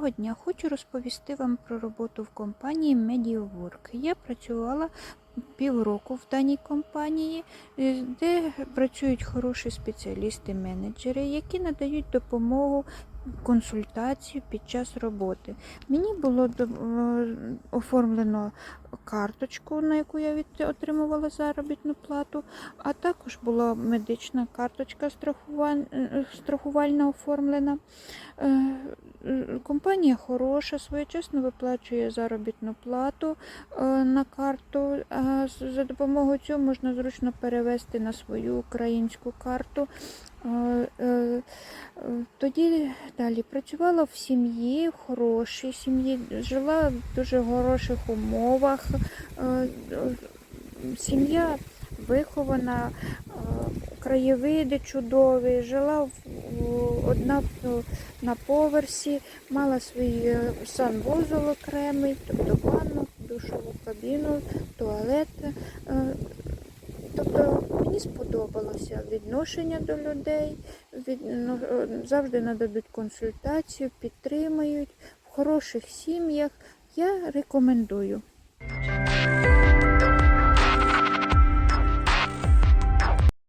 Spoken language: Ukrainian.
Доброго дня! Хочу розповісти вам про роботу в компанії MediaWork. Я працювала півроку в даній компанії, е, де працюють хороші спеціалісти-менеджери, які надають допомогу. Консультацію під час роботи. Мені було е, оформлено карточку, на яку я отримувала заробітну плату, а також була медична карточка е, страхувальна оформлена. Е, Компанія хороша, своєчасно виплачує заробітну плату на карту. За допомогою цього можна зручно перевести на свою українську карту. Тоді далі працювала в сім'ї, в хорошій сім'ї, жила в дуже хороших умовах. Е, Сім'я вихована, е, краєвиди чудові, жила одна на поверсі, мала свій е, санвузол окремий, тобто ванну, душову кабіну, туалет. Тобто сподобалося відношення до людей, від, ну, е, завжди нададуть консультацію, підтримають в хороших сім'ях. Я рекомендую.